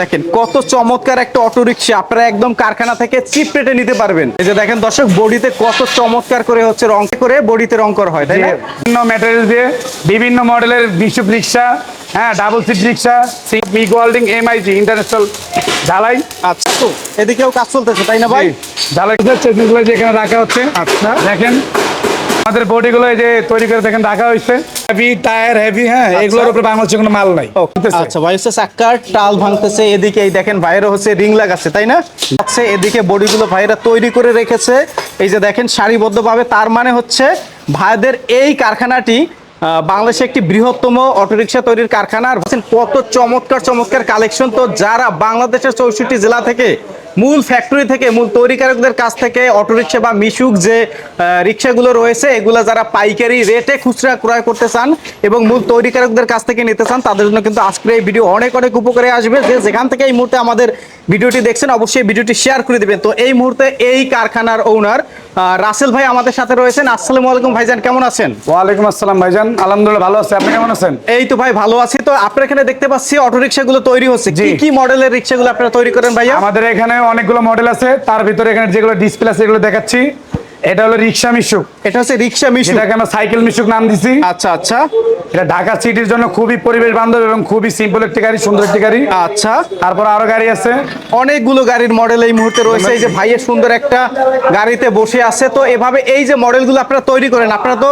দেখেন কত চমৎকার একটা অটো রিক্সা আপনারা একদম কারখানা থেকে চিপ রেটে নিতে পারবেন। এই যে দেখেন দর্শক বডিতে কত চমৎকার করে হচ্ছে রং করে বডিতে রং করা হয় তাই না? বিভিন্ন ম্যাটেরিয়াল দিয়ে বিভিন্ন মডেলের বিশুপ রিক্সা হ্যাঁ ডাবল সিট রিক্সা মি গোল্ডিং এমআইজি ইন্টারন্যাশনাল ঢালাই। আচ্ছা তো এদিকেও কাজ চলতেছে তাই না ভাই? ঢালাই যেখানে রাখা হচ্ছে। আচ্ছা। দেখেন আমাদের বডিগুলো এই যে তৈরি করে দেখেন রাখা হয়েছে। হেভি টায়ার হেভি হ্যাঁ এগুলোর উপরে বাংলাদেশে কোনো মাল নাই। আচ্ছা ভাই হচ্ছে চাক্কার টাল ভাঙতেছে এদিকে এই দেখেন ভাইরা হচ্ছে রিং লাগাচ্ছে তাই না? আচ্ছা এদিকে বডিগুলো ভাইরা তৈরি করে রেখেছে। এই যে দেখেন সারিবদ্ধভাবে তার মানে হচ্ছে ভাইদের এই কারখানাটি আহ, বাংলাদেশে একটি বৃহত্তম অটোরিকশা তৈরির কারখানা। আর কত চমৎকার চমৎকার কালেকশন তো যারা বাংলাদেশের চৌষট্টি জেলা থেকে মূল ফ্যাক্টরি থেকে, মূল তৈরিকারকদের কাছ থেকে অটোরিকশা বা মিশুক যে রিক্সাগুলো রয়েছে, এগুলো যারা পাইকারি রেটে খুচরা ক্রয় করতে চান এবং মূল তৈরিকারকদের কাছ থেকে নিতে চান, তাদের জন্য কিন্তু আজকের এই ভিডিও অনেক অনেক উপকারে আসবে। যে যেখান থেকে এই মুহূর্তে আমাদের ভিডিওটি দেখছেন, অবশ্যই ভিডিওটি শেয়ার করে দেবেন। তো এই মুহূর্তে এই কারখানার ওনার রাসেল ভাই আমাদের সাথে রয়েছেন। আসসালামু আলাইকুম ভাইজান কেমন আছেন? ওয়ালাইকুম আসসালাম ভাইজান। আলহামদুলিল্লাহ ভালো আছি। আপনি কেমন আছেন? এই তো ভাই ভালো আছি। তো আপনার এখানে দেখতে পাচ্ছি অটো রিক্সাগুলো তৈরি হচ্ছে। কি কি মডেলের রিক্সাগুলো আপনারা তৈরি করেন ভাইয়া? আমাদের এখানে অনেকগুলো মডেল আছে। তার ভিতরে এখানে যেগুলো ডিসপ্লে আছে এগুলো দেখাচ্ছি। এটা হলো রিক্সা মিশুক। এটা হচ্ছে রিক্সা মিশু যেটাকে আমরা সাইকেল মিশুক নাম দিছি। আচ্ছা আচ্ছা। এটা ঢাকা সিটির জন্য খুবই পরিবেশ বান্ধব এবং খুবই সিম্পল একটি গাড়ি সুন্দর একটি গাড়ি। আচ্ছা। তারপর আরও গাড়ি আছে। অনেকগুলো গাড়ির মডেল এই মুহূর্তে রয়েছে। এই যে ভাইয়ের সুন্দর একটা গাড়িতে বসে আছে। তো এভাবে এই যে মডেলগুলো আপনারা তৈরি করেন আপনারা তো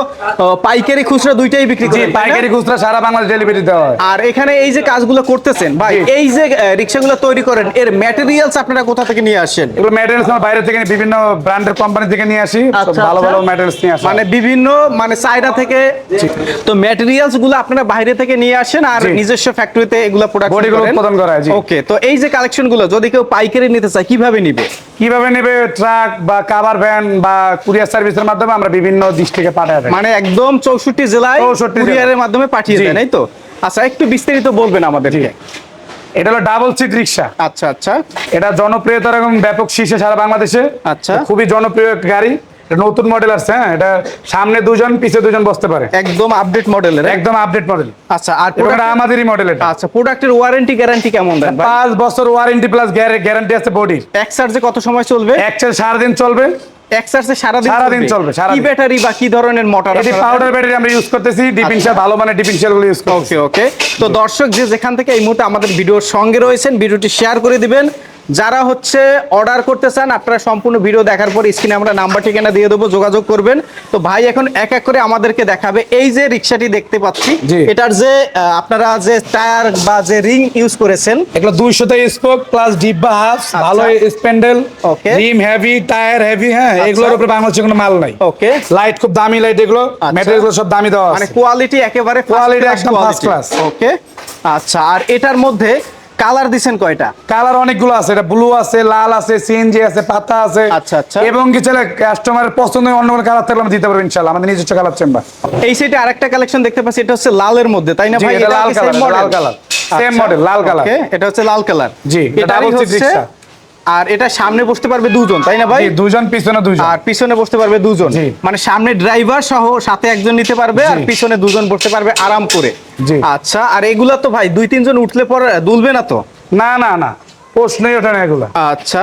পাইকারি খুচরা দুইটাই বিক্রি করেন পাইকারি খুচরা সারা বাংলাদেশ ডেলিভারি দেওয়া হয়। আর এখানে এই যে কাজগুলো করতেছেন ভাই এই যে রিক্সাগুলো তৈরি করেন এর ম্যাটেরিয়ালস আপনারা কোথা থেকে নিয়ে আসেন? এগুলো ম্যাটেরিয়ালস আমরা বাইরে থেকে বিভিন্ন ব্র্যান্ডের কোম্পানি থেকে নিয়ে আসি। সব আচ্ছা, ভালো আচ্ছা। ভালো ম্যাটেরিয়ালস নিয়ে আসি। মানে বিভিন্ন মানে চায়না থেকে তো ম্যাটেরিয়ালসগুলো আপনারা বাইরে থেকে নিয়ে আসেন আর নিজস্ব ফ্যাক্টরিতে এগুলো প্রোডাক্ট উৎপাদন করা হয়, জি। ওকে তো এই যে কালেকশনগুলো যদি কেউ পাইকারি নিতে চায় কীভাবে নিবে? কীভাবে নেবে? ট্রাক বা কাভার ভ্যান বা কুরিয়ার সার্ভিসের মাধ্যমে আমরা বিভিন্ন ডিস্ট্রিক্টে পাঠাই। মানে একদম চৌষট্টি জেলায় 64 জেলা। কুরিয়ারের মাধ্যমে পাঠিয়ে। দেন এই তো? আচ্ছা একটু বিস্তারিত বলবেন আমাদেরকে। এটা হলো ডাবল সিট রিক্সা আচ্ছা আচ্ছা। এটা জনপ্রিয়তার এবং ব্যাপক শীর্ষে সারা বাংলাদেশে। আচ্ছা। খুবই জনপ্রিয় গাড়ি। এটা নতুন মডেল আসছে হ্যাঁ? এটা সামনে দুজন পিছে দুজন বসতে পারে। একদম আপডেট মডেলের একদম আপডেট মডেল আচ্ছা আর এটা আমাদেরই মডেল এটা। আচ্ছা প্রোডাক্টের ওয়ারেন্টি গ্যারান্টি কেমন দেন বছর ওয়ারেন্টি প্লাস গ্যারান্টি আছে বডির এক চার্জে কত সময় চলবে? এক সারাদিন চলবে। চার্জে সারাদিন চলবে, সারাদিন। কি ব্যাটারি বা কি ধরনের মোটর এটি পাউডার ব্যাটারি আমরা ইউজ করতেছি ডিফেন্সিয়াল ভালো মানে ডিফেন্সিয়ালগুলো ইউজ করতেছি। ওকে ওকে তো দর্শক যে যেখান থেকে এই মুহূর্তে আমাদের ভিডিওর সঙ্গে রয়েছেন ভিডিওটি শেয়ার করে দিবেন। যারা হচ্ছে অর্ডার করতে চান আপনারা সম্পূর্ণ ভিডিও দেখার পর স্ক্রিনে আমরা নাম্বার ঠিকানা দিয়ে দেবো যোগাযোগ করবেন। তো ভাই এখন এক এক করে আমাদেরকে দেখাবে। এই যে রিক্সাটি দেখতে পাচ্ছি। এটার যে আপনারা যে টায়ার বা যে রিং ইউজ করেছেন এগুলো দুইশোতে স্পোক প্লাস ডিব্বা হাফ ভালো spindle okay rim heavy tyre heavy হ্যাঁ এগুলোর উপরে বাংলাদেশে কোনো মাল নাই। ওকে লাইট খুব দামি লাইট এগুলো আচ্ছা। ম্যাটেরিয়াল সব দামি দেওয়া মানে কোয়ালিটি একেবারে কোয়ালিটি একদম ফার্স্ট ক্লাস ওকে আচ্ছা আর এটার মধ্যে কালার দিছেন কয়টা কালার অনেকগুলো আছে এটা ব্লু আছে লাল আছে সিএনজি আছে পাতা আছে আচ্ছা, আচ্ছা। এবং কিছু চলে কাস্টমারের পছন্দ অন্য কোনো কালার থাকলে আমরা দিতে পারব ইনশাআল্লাহ আমাদের নিজস্ব কালার চেম্বার এই সাইডে আরেকটা কালেকশন দেখতে পাচ্ছি এটা হচ্ছে লালের মধ্যে তাই না ভাই এটা লাল কালার, লাল কালার। সেম মডেল লাল কালার। এটা হচ্ছে লাল কালার জি, এটা হচ্ছে। আর এটা সামনে বসতে পারবে দুজন তাই না ভাই? দুজন পিছনে দুজন। আর পিছনে বসতে পারবে দুজন। মানে সামনে ড্রাইভার সহ সাথে একজন নিতে পারবে আর পিছনে দুজন বসতে পারবে আরাম করে আচ্ছা আর এগুলা তো ভাই দুই তিনজন উঠলে পর দুলবে না তো? না না না। প্রশ্নই ওঠে না এগুলো। আচ্ছা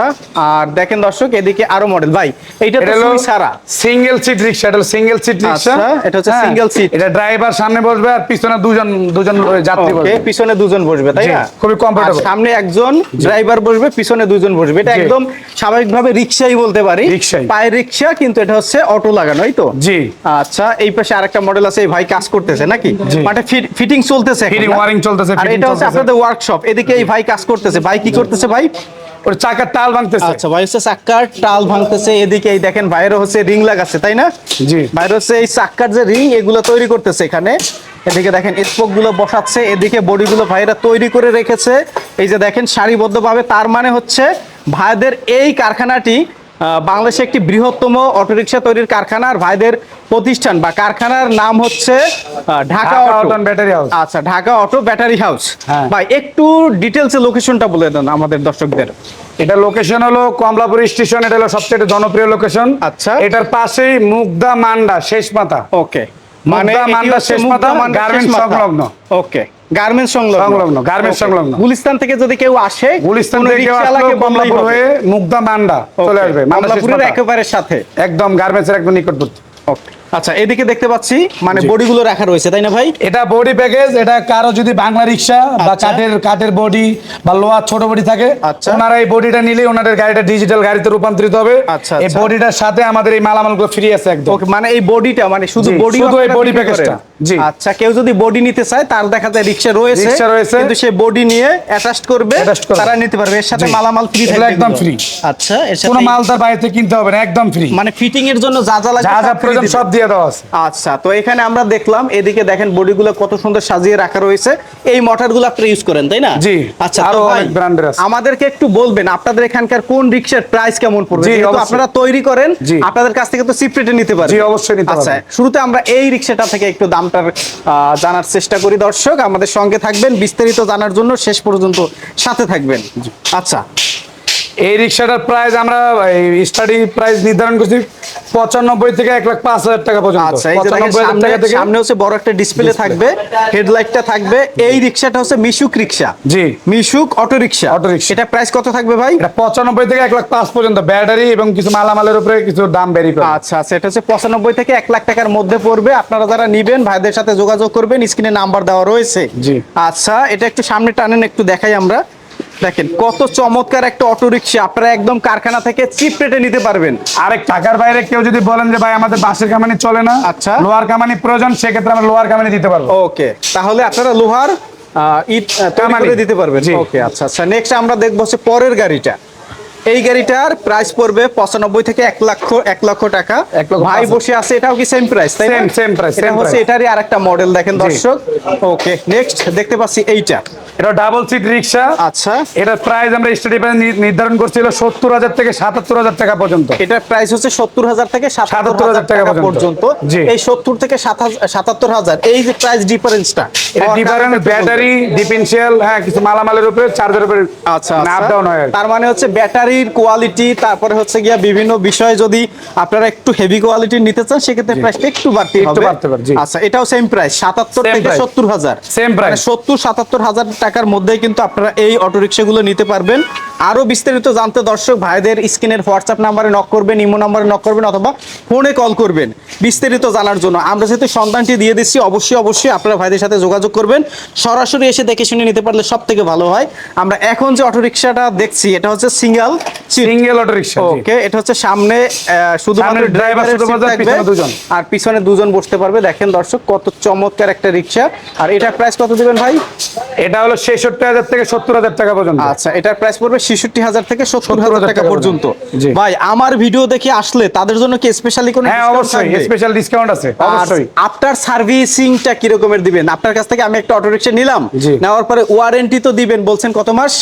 আর দেখেন দর্শক এদিকে আরও মডেল ভাই এইটা তো সুই সারা। সিঙ্গেল সিট রিক্সা এটা সিঙ্গেল সিট আচ্ছা, এটা হচ্ছে হ্যাঁ, single seat। এটা ড্রাইভার সামনে বসবে আর পিছনে দুজন দুজন যাত্রী বসবে। পিছনে দুজন বসবে তাই না? খুবই। আর সামনে একজন ড্রাইভার বসবে পিছনে দুজন বসবে। এটা একদম স্বাভাবিকভাবে রিক্সাই বলতে পারি। পায়ের রিক্সা কিন্তু এটা হচ্ছে অটো লাগানো এই তো? জি। আচ্ছা এই পাশে আরেকটা মডেল আছে এই ভাই কাজ করতেছে নাকি? মানে ফিটিং চলতেছে না? wiring চলতেছে, আর এটা হচ্ছে আপনাদের ওয়ার্কশপ এদিকে এই ভাই কাজ করতেছে ভাই কি করতেছে ভাই ওর চাকার টাল ভাঙতেছে। আচ্ছা ভাই হচ্ছে চাকার টাল ভাঙতেছে। এদিকে এই দেখেন ভাইয়েরও হচ্ছে রিং লাগাচ্ছে তাই না? জি। বাইরে হচ্ছে এই চাকার যে রিং এগুলো তৈরি করতেছে এখানে। এদিকে দেখেন স্পোকগুলো বসাচ্ছে এদিকে বডি গুলো ভাইরা তৈরি করে রেখেছে। এই যে দেখেন সারিবদ্ধভাবে তার মানে হচ্ছে ভাইদের এই কারখানাটি বাংলাদেশে একটি বৃহত্তম অটোরিকশা তৈরির কারখানা আর ভাইদের প্রতিষ্ঠান বা কারখানার নাম হচ্ছে ঢাকা অটো ব্যাটারি হাউস আচ্ছা ঢাকা অটো ব্যাটারি হাউস। ভাই একটু ডিটেলসে লোকেশনটা বলে দেন আমাদের দর্শকদের। এটা লোকেশন হলো কমলাপুর স্টেশন এটা হলো সবচেয়ে জনপ্রিয় লোকেশন আচ্ছা। এটার পাশেই মুগদা মান্ডা শেষ মাথা। ওকে এটি মান্ডা শেষ গার্মেন্টস শেষ সংলগ্ন। ওকে গার্মেন্টস সংলগ্ন। সংলগ্ন, garments সংলগ্ন। গুলিস্তান থেকে যদি কেউ আসে গুলিস্তান থেকে কমলাপুর হয়ে মুগদা মান্ডা চলে আসবে। একেবারে সাথে। একদম গার্মেন্টসের একদম নিকটবর্তী। আচ্ছা এদিকে দেখতে পাচ্ছি মানে জি। বডিগুলো রাখা রয়েছে তাই না ভাই এটা বডি প্যাকেজ এটা কারও যদি বাংলা রিক্সা বা আচ্ছা। কাঠের কাঠের বডি বা লোহার ছোট বডি থাকে আচ্ছা। ওনারা এই বডিটা নিলে ওনাদের গাড়িটা ডিজিটাল গাড়িতে রূপান্তরিত হবে আচ্ছা, এই আচ্ছা। বডিটার সাথে আমাদের এই মালামালগুলো ফ্রি আছে একদম মানে এই বডিটা মানে শুধু বডি শুধু এই body package-টা। জি। আচ্ছা কেউ যদি বডি নিতে চায় তার দেখা যায় রিক্সা রয়েছে রিক্সা রয়েছে। কিন্তু সে বডি নিয়ে অ্যাটাচ করবে তারা নিতে পারবে এর সাথে মালামাল ফ্রি থাকবে একদম ফ্রি। আচ্ছা এর সাথে কোনো মাল তার বাইরে কিনতে হবে না একদম ফ্রি মানে ফিটিং এর জন্য যা যা লাগবে যা যা প্রয়োজন সব দিয়ে দেওয়া আছে। আচ্ছা তো এখানে আমরা দেখলাম এদিকে দেখেন বডিগুলো কত সুন্দর সাজিয়ে রাখা রয়েছে। এই মোটরগুলো আপনি ইউজ করেন তাই না? জি, আচ্ছা আরও অনেক brand-এর আছে। আমাদেরকে একটু বলবেন আপনাদের এখানকার কোন রিক্সার প্রাইস কেমন পড়বে? যেহেতু আপনারা তৈরি করেন। আপনাদের কাছ থেকে তো সিপ্রেটে নিতে পারেন জি, অবশ্যই নিতে আচ্ছা শুরুতে আমরা এই রিক্সাটা থেকে একটু দামটার জানার চেষ্টা করি দর্শক। আমাদের সঙ্গে থাকবেন বিস্তারিত জানার জন্য শেষ পর্যন্ত সাথে থাকবেন। আচ্ছা এই রিক্সাটার প্রাইস আমরা স্টাডি প্রাইস নির্ধারণ করছি পঁচানব্বই থেকে এক লাখ পাঁচ হাজার টাকা পর্যন্ত। আচ্ছা সামনে হচ্ছে বড় একটা ডিসপ্লে থাকবে হেডলাইটটা থাকবে। এই রিক্সাটা হচ্ছে মিশুক রিক্সা। জি। মিশুক অটো রিক্সা। Auto rickshaw. এটা প্রাইস কত থাকবে ভাই? এটা পঁচানব্বই থেকে এক লাখ পাঁচ পর্যন্ত ব্যাটারি এবং কিছু মালামালের উপরে কিছু দাম বেরি করে। আচ্ছা আচ্ছা এটা হচ্ছে পঁচানব্বই থেকে এক লাখ টাকার মধ্যে পড়বে। আপনারা যারা নিবেন ভাইদের সাথে যোগাযোগ করবেন স্ক্রিনে নাম্বার দেওয়া রয়েছে। জি। আচ্ছা এটা একটু সামনে টানেন একটু দেখাই আমরা। দেখেন কত চমৎকার একটা অটো রিক্সা আপনারা একদম কারখানা থেকে চিপ রেটে নিতে পারবেন। আরেক টাকার বাইরে কেউ যদি বলেন যে ভাই আমাদের বাসের কামানি চলে না আচ্ছা। লোহার কামানি প্রয়োজন সেক্ষেত্রে আমরা লোহার কামানি দিতে পারব। ওকে তাহলে আপনারা লোহার ইট তৈরি করে দিতে পারবেন। জি। ওকে আচ্ছা আচ্ছা নেক্সট আমরা দেখব হচ্ছে পরের গাড়িটা। এই গাড়িটার প্রাইস পড়বে পঁচানব্বই থেকে এক লক্ষ এক লক্ষ টাকা। ভাই বসে আছে এটাও কি সেম প্রাইস না? Same, same এটা হচ্ছে। এটারই আরেকটা মডেল দেখেন দর্শক। ওকে নেক্সট দেখতে পাচ্ছি এইটা। এটা ডাবল সিট রিক্সা আচ্ছা। এটার প্রাইস আমরা স্টাডি প্রাইস নির্ধারণ করছিল সত্তর হাজার থেকে সাতাত্তর হাজার টাকা পর্যন্ত। এটার প্রাইস হচ্ছে সত্তর হাজার থেকে সাতাত্তর হাজার টাকা পর্যন্ত। এই সত্তর থেকে সাতাত্তর হাজার এই যে প্রাইস ডিফারেন্সটা এটা ডিফারেন্ট ব্যাটারি ডিফেন্সিয়াল হ্যাঁ কিছু মালামালের উপরে চার্জের উপরে আচ্ছা আপ আচ্ছা। ডাউন হয়। তার মানে হচ্ছে ব্যাটারির কোয়ালিটি তারপরে হচ্ছে গিয়া বিভিন্ন বিষয় যদি আপনারা একটু হেভি কোয়ালিটি নিতে চান সেক্ষেত্রে প্রাইসটা একটু বাড়তি হবে। আচ্ছা এটাও সেম প্রাইস সাতাত্তর থেকে সত্তর হাজার। Same price. সত্তর সাতাত্তর হাজার টাকার মধ্যেই কিন্তু আপনারা এই অটো রিক্সাগুলো নিতে পারবেন। আরও বিস্তারিত জানতে দর্শক ভাইদের স্ক্রিনের হোয়াটসঅ্যাপ নাম্বারে নক করবেন ইমো নাম্বারে নক করবেন অথবা ফোনে কল করবেন। বিস্তারিত জানার জন্য। আমরা যেহেতু সন্ধানটি দিয়ে দিচ্ছি অবশ্যই অবশ্যই আপনারা ভাইদের সাথে যোগাযোগ করবেন। সরাসরি এসে দেখে শুনে নিতে পারলে সব থেকে ভালো হয়। আমরা এখন যে অটো রিক্সাটা দেখছি এটা হচ্ছে single single auto rickshaw okay এটা হচ্ছে সামনে ড্রাইভারের শুধুমাত্র, থাকবে পিছনে দুজন। আর পিছনে দুজন বসতে পারবে। দেখেন দর্শক কত চমৎকার একটা রিক্সা আর এটা প্রাইস কত দিবেন ভাই? এটা হলো ছেষট্টি হাজার থেকে সত্তর হাজার টাকা পর্যন্ত। আচ্ছা এটার প্রাইস পড়বে ছেষট্টি হাজার থেকে সত্তর হাজার টাকা পর্যন্ত। ভাই আমার ভিডিও দেখে আসলে তাদের জন্য কি স্পেশালি কোনো হ্যাঁ অবশ্যই স্পেশাল ডিসকাউন্ট আছে অবশ্যই। আপনার সার্ভিসিংটা কি রকমের দিবেন? আপনার কাছ থেকে আমি একটা অটো রিক্সা নিলাম নেওয়ার পরে ওয়ারেন্টি তো দিবেন বলছেন কত মাস?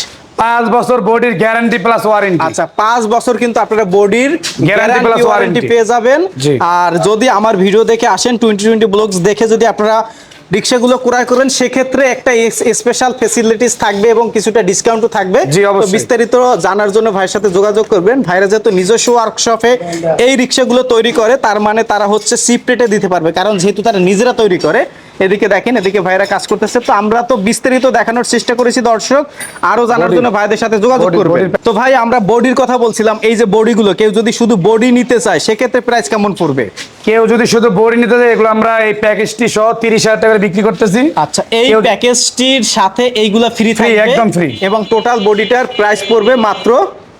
পাঁচ বছর বডির গ্যারান্টি প্লাস ওয়ারেন্টি আচ্ছা পাঁচ বছর কিন্তু আপনারা বডির গ্যারান্টি plus ওয়ারেন্টি পেয়ে যাবেন। আর যদি আমার ভিডিও দেখে আসেন টোয়েন্টি টোয়েন্টি ব্লগস দেখে যদি আপনারা রিক্সাগুলো ক্রয় করেন সেক্ষেত্রে একটা স্পেশাল ফেসিলিটিস থাকবে এবং কিছুটা ডিসকাউন্টও থাকবে। বিস্তারিত জানার জন্য ভাইয়ের সাথে যোগাযোগ করবেন। ভাইরা যেহেতু নিজস্ব ওয়ার্কশপে এই রিক্সাগুলো তৈরি করে তার মানে তারা হচ্ছে সিপ রেটে দিতে পারবে। কারণ যেহেতু তারা নিজেরা তৈরি করে এদিকে দেখেন এদিকে ভাইরা কাজ করতেছে। তো আমরা তো বিস্তারিত দেখানোর চেষ্টা করেছি দর্শক আরও জানার জন্য ভাইদের সাথে যোগাযোগ body- তো ভাই আমরা বডির কথা বলছিলাম এই যে বডিগুলো কেউ যদি শুধু বডি নিতে চায় সেক্ষেত্রে প্রাইস কেমন পড়বে? কেউ যদি শুধু বডি নিতে চায় এগুলো আমরা এই প্যাকেজটি সহ তিরিশ হাজার টাকা বিক্রি করতেছি। আচ্ছা এই প্যাকেজটির সাথে এইগুলা ফ্রি থাকবে একদম free। এবং টোটাল বডিটার প্রাইস পড়বে মাত্র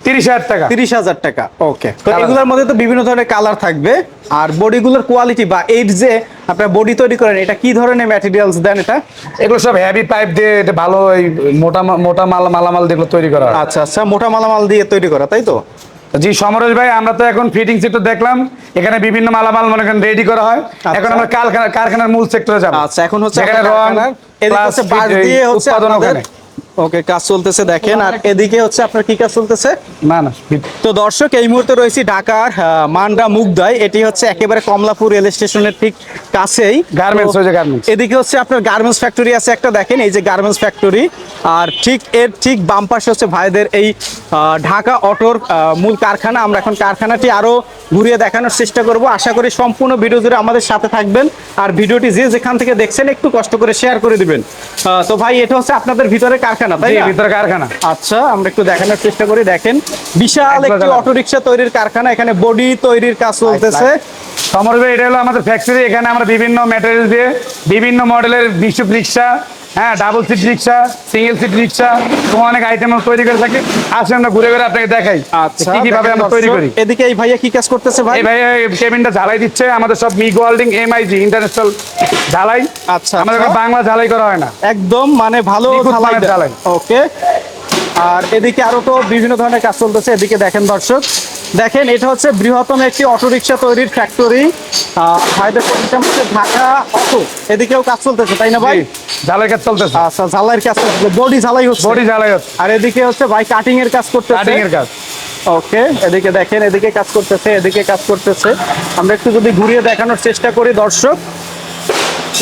তিরিশ হাজার টাকা। তিরিশ হাজার টাকা ওকে তো এগুলোর মধ্যে তো বিভিন্ন ধরনের কালার থাকবে। আর বডিগুলোর কোয়ালিটি বা এই যে আপনার বডি তৈরি করেন এটা কি ধরনের ম্যাটেরিয়ালস দেন এটা? এগুলো সব হেভি পাইপ দিয়ে ভালো এই মোটা মাল মালামাল যেগুলো তৈরি করা আচ্ছা আচ্ছা মোটা মালামাল দিয়ে তৈরি করা তাই তো? জি সমরেশ ভাই আমরা তো এখন ফিটিং সেক্টর দেখলাম। এখানে বিভিন্ন মালামাল মনে করেন রেডি করা হয়। এখন আমরা কারখানা কারখানার মূল সেক্টরে যাব। আচ্ছা এখন হচ্ছে রং হচ্ছে বাঁশ দিয়ে হচ্ছে উৎপাদন ওখানে। ওকে কাজ চলতেছে দেখেন। আর এদিকে হচ্ছে আপনার কি কাজ চলতেছে? না না তো দর্শক এই মুহূর্তে রয়েছি ঢাকার মান্ডা মুগদায়। এটি হচ্ছে একেবারে কমলাপুর রেল স্টেশনের ঠিক কাছেই। ওই যে garments। এদিকে হচ্ছে আপনার গার্মেন্টস ফ্যাক্টরি আছে একটা দেখেন এই যে গার্মেন্টস ফ্যাক্টরি আর ঠিক এর ঠিক বাম পাশে হচ্ছে ভাইদের এই ঢাকা অটোর মূল কারখানা। আমরা এখন কারখানাটি আরও ঘুরিয়ে দেখানোর চেষ্টা করব। আশা করি সম্পূর্ণ ভিডিও জুড়ে আমাদের সাথে থাকবেন। আর ভিডিওটি যে যেখান থেকে দেখছেন একটু কষ্ট করে শেয়ার করে দিবেন। তো ভাই এটা হচ্ছে আপনাদের ভিতরে কারখানা। তাই না? ভিতরে কারখানা। আচ্ছা আমরা একটু দেখানোর চেষ্টা করি দেখেন। বিশাল একটি অটোরিকশা তৈরির কারখানা এখানে বডি তৈরির কাজ চলতেছে। সমর এটা হলো আমাদের ফ্যাক্টরি এখানে আমরা বিভিন্ন ম্যাটেরিয়াল দিয়ে বিভিন্ন মডেলের বিশুপ রিক্সা হ্যাঁ double seat rickshaw single seat rickshaw তো অনেক আইটেম তৈরি করে থাকি। আসলে আমরা ঘুরে ঘুরে আপনাকে দেখাই আচ্ছা কি কীভাবে আমরা তৈরি করি। এদিকে এই ভাইয়া কি কাজ করতেছে ভাই? এই ভাই কেবিনটা ঝালাই দিচ্ছে আমাদের সব মি গোল্ডিং এমআইজি ইন্টারন্যাশনাল ঝালাই। আচ্ছা, আমাদের আচ্ছা। বাংলা ঝালাই করা হয় না। একদম মানে ভালো ঢালাই ওকে। আর এদিকে আরও তো বিভিন্ন ধরনের কাজ চলতেছে এদিকে দেখেন দর্শক। দেখেন এটা হচ্ছে বৃহত্তম একটি অটোরিকশা তৈরির ফ্যাক্টরি হচ্ছে ঢাকা অটো। এদিকেও কাজ চলতেছে তাই না ভাই? ঝালাই কাজ চলতেছে। আচ্ছা ঝালাইয়ের কাজ বডি ঝালাই হচ্ছে। বডি ঝালাই হচ্ছে। আর এদিকে হচ্ছে ভাই কাটিং এর কাজ করতেছে। কাটিং এর কাজ। ওকে এদিকে দেখেন এদিকে কাজ করতেছে এদিকে কাজ করতেছে। আমরা একটু যদি ঘুরিয়ে দেখানোর চেষ্টা করি দর্শক।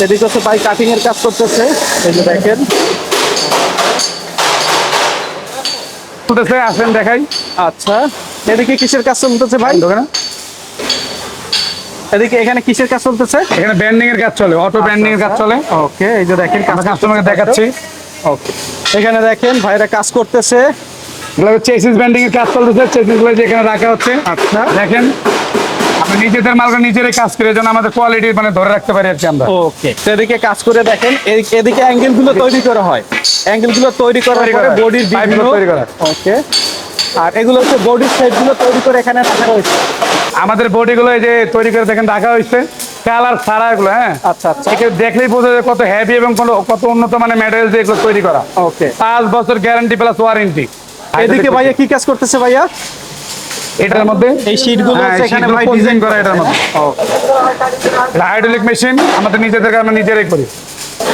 এদিকে হচ্ছে ভাই কাটিং এর কাজ করতেছে। এই যে দেখেন। চলতেছে আসেন দেখাই। আচ্ছা এদিকে কিসের কাজ চলতেছে ভাই? দোকানে এদিকে এখানে কিসের কাজ চলতেছে? এখানে ব্যান্ডিং এর কাজ চলে অটো ব্যান্ডিং এর কাজ চলে। ওকে এই যে দেখেন কাস্টমারকে দেখাচ্ছি। ওকে এখানে দেখেন ভাইরা কাজ করতেছে। এগুলো চেসিস ব্যান্ডিং এর কাজ চলতেছে চেসিসগুলো এখানে রাখা হচ্ছে। আচ্ছা। দেখেন আমরা নিজেদের মালকে নিজেরাই কাজ করে যেন আমাদের কোয়ালিটি মানে ধরে রাখতে পারি আর কি আমরা। ওকে তো এদিকে কাজ করে দেখেন এদিকে অ্যাঙ্গেলগুলো তৈরি করা হয়। অ্যাঙ্গেলগুলো তৈরি করা। বডির বিভিন্ন তৈরি করা। ওকে। আর এগুলো হচ্ছে বডির সাইডগুলো তৈরি করে এখানে রাখা হয়েছে। আমাদের বডি গুলো এই যে তৈরি করে দেখেন রাখা হয়েছে। কালার ছাড়া এগুলো হ্যাঁ? আচ্ছা আচ্ছা। একে দেখলেই বোঝা যায় কত হেভি এবং কত উন্নত মানের ম্যাটেরিয়াল দিয়ে এগুলো তৈরি করা। ওকে পাঁচ বছর গ্যারান্টি প্লাস ওয়ারেন্টি এদিকে ভাইয়া কি? কাজ করতেছে ভাইয়া? এটার মধ্যে? এই sheet-গুলো হ্যাঁ, এখানে ভাই ডিজাইন করা এটার মধ্যে। হাইড্রোলিক মেশিন আমাদের নিজেদের আমরা নিজেরাই করি।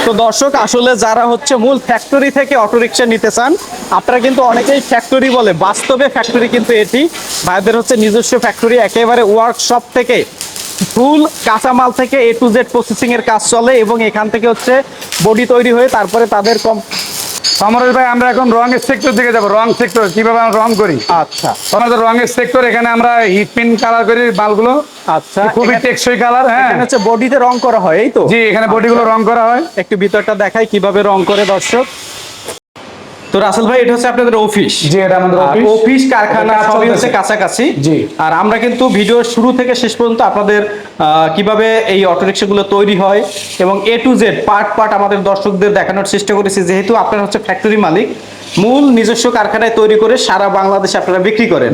তো দর্শক, আসলে যারা হচ্ছে মূল ফ্যাক্টরি থেকে অটোরিকশা নিতে চান, আপনারা কিন্তু অনেকেই ফ্যাক্টরি বলে, বাস্তবে ফ্যাক্টরি কিন্তু এটি। ভাইদের হচ্ছে নিজস্ব ফ্যাক্টরি একেবারে ওয়ার্কশপ থেকে ফুল কাঁচামাল থেকে এ টু জেড প্রসেসিং এর কাজ চলে এবং এখান থেকে হচ্ছে বডি তৈরি হয়ে তারপরে তাদের কম সমরেশ ভাই আমরা এখন রঙের সেক্টর দিকে যাব। রং সেক্টর কীভাবে আমরা রং করি? আচ্ছা। তোমাদের রং এর সেক্টর এখানে আমরা হিট পিন কালার করি মালগুলো আচ্ছা খুবই টেকসই কালার হ্যাঁ। এখানে হচ্ছে বডিতে রং করা হয় এই তো? জি এখানে বডিগুলো রং করা হয়। একটু ভিতরটা দেখাই কীভাবে রং করে দর্শক। তো রাসেল ভাই এটা হচ্ছে আপনাদের অফিস জি এটা আমাদের অফিস অফিস কারখানা সবই। হচ্ছে কাছাকাছি জি। আর আমরা কিন্তু ভিডিও শুরু থেকে শেষ পর্যন্ত আপনাদের আহ, কীভাবে এই অটোরিক্সাগুলো তৈরি হয় এবং A to Z part part আমাদের দর্শকদের দেখানোর চেষ্টা করেছি যেহেতু আপনারা হচ্ছে ফ্যাক্টরি মালিক মূল নিজস্ব কারখানায় তৈরি করে সারা বাংলাদেশে আপনারা বিক্রি করেন।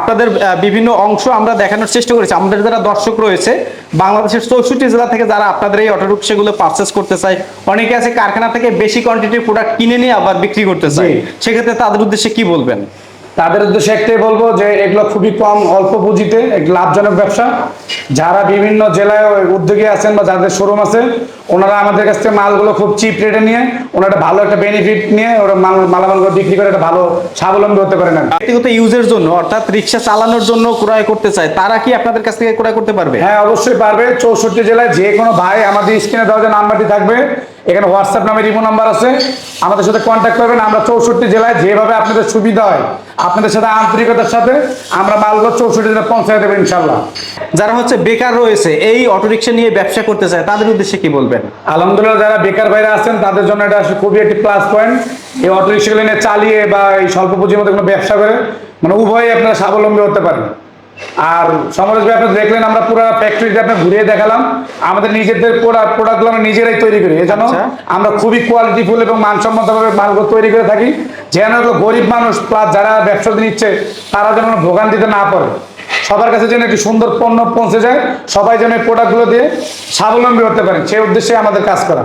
আপনাদের বিভিন্ন অংশ আমরা দেখানোর চেষ্টা করেছি। আমাদের যারা দর্শক রয়েছে বাংলাদেশের চৌষট্টি জেলা থেকে যারা আপনাদের এই অটো অটোরিক্সাগুলো পারচেস করতে চায় অনেকে আছে কারখানা থেকে বেশি কোয়ান্টিটির প্রোডাক্ট কিনে নিয়ে আবার বিক্রি করতে চায়। সেক্ষেত্রে তাদের উদ্দেশ্যে কি বলবেন? তাদের উদ্দেশ্যে একটাই বলব যে এগুলো খুবই কম অল্প পুঁজিতে লাভজনক ব্যবসা। যারা বিভিন্ন জেলায় উদ্যোগে আছেন বা যাদের শোরুম আছে ওনারা আমাদের কাছ থেকে মালগুলো খুব চিপ রেটে নিয়ে ওনারা ভালো একটা বেনিফিট নিয়ে ওরা মাল মালামালগুলো বিক্রি করে একটা ভালো স্বাবলম্বী হতে পারে কি। ব্যক্তিগত ইউজের জন্য অর্থাৎ রিক্সা চালানোর জন্য ক্রয় করতে চায় তারা কি আপনাদের কাছ থেকে ক্রয় করতে পারবে? হ্যাঁ অবশ্যই পারবে। চৌষট্টি জেলায় যে কোনো ভাই আমাদের স্ক্রিনে দেওয়া যে নাম্বারটি থাকবে এখানে হোয়াটসঅ্যাপ নামে রিমো নাম্বার আছে। আমাদের সাথে কন্ট্যাক্ট করবেন। আমরা চৌষট্টি জেলায় যেভাবে আপনাদের সুবিধা হয় আপনাদের সাথে আন্তরিকতার সাথে আমরা মালগুলো চৌষট্টি জেলায় পৌঁছায় দেবো ইনশাল্লাহ যারা হচ্ছে বেকার রয়েছে এই অটোরিক্সা নিয়ে ব্যবসা করতে চায় তাদের উদ্দেশ্যে কি বলবেন? আলহামদুলিল্লাহ যারা বেকার বাইরে আছেন তাদের জন্য এটা আসলে খুবই একটি প্লাস পয়েন্ট এই অটো রিক্সাগুলো নিয়ে চালিয়ে বা এই স্বল্প পুঁজির মধ্যে কোনো ব্যবসা করে মানে উভয়ই আপনারা স্বাবলম্বী হতে পারেন। আর সমরেশ ভাই আপনি দেখলেন আমরা পুরো ফ্যাক্টরিতে আপনার ঘুরিয়ে দেখালাম। আমাদের নিজেদের প্রোডাক্ট প্রোডাক্টগুলো আমরা নিজেরাই তৈরি করি। এই জন্য আচ্ছা। আমরা খুবই কোয়ালিটিফুল এবং মানসম্মতভাবে মালগুলো তৈরি করে থাকি। যেন গরিব মানুষ প্লাস যারা ব্যবসা নিচ্ছে তারা যেন ভোগান্তিতে না পড়ে। সবার কাছে যেন একটি সুন্দর পণ্য পৌঁছে যায় সবাই যেন এই প্রোডাক্টগুলো দিয়ে স্বাবলম্বী হতে পারেন। সেই উদ্দেশ্যে আমাদের কাজ করা।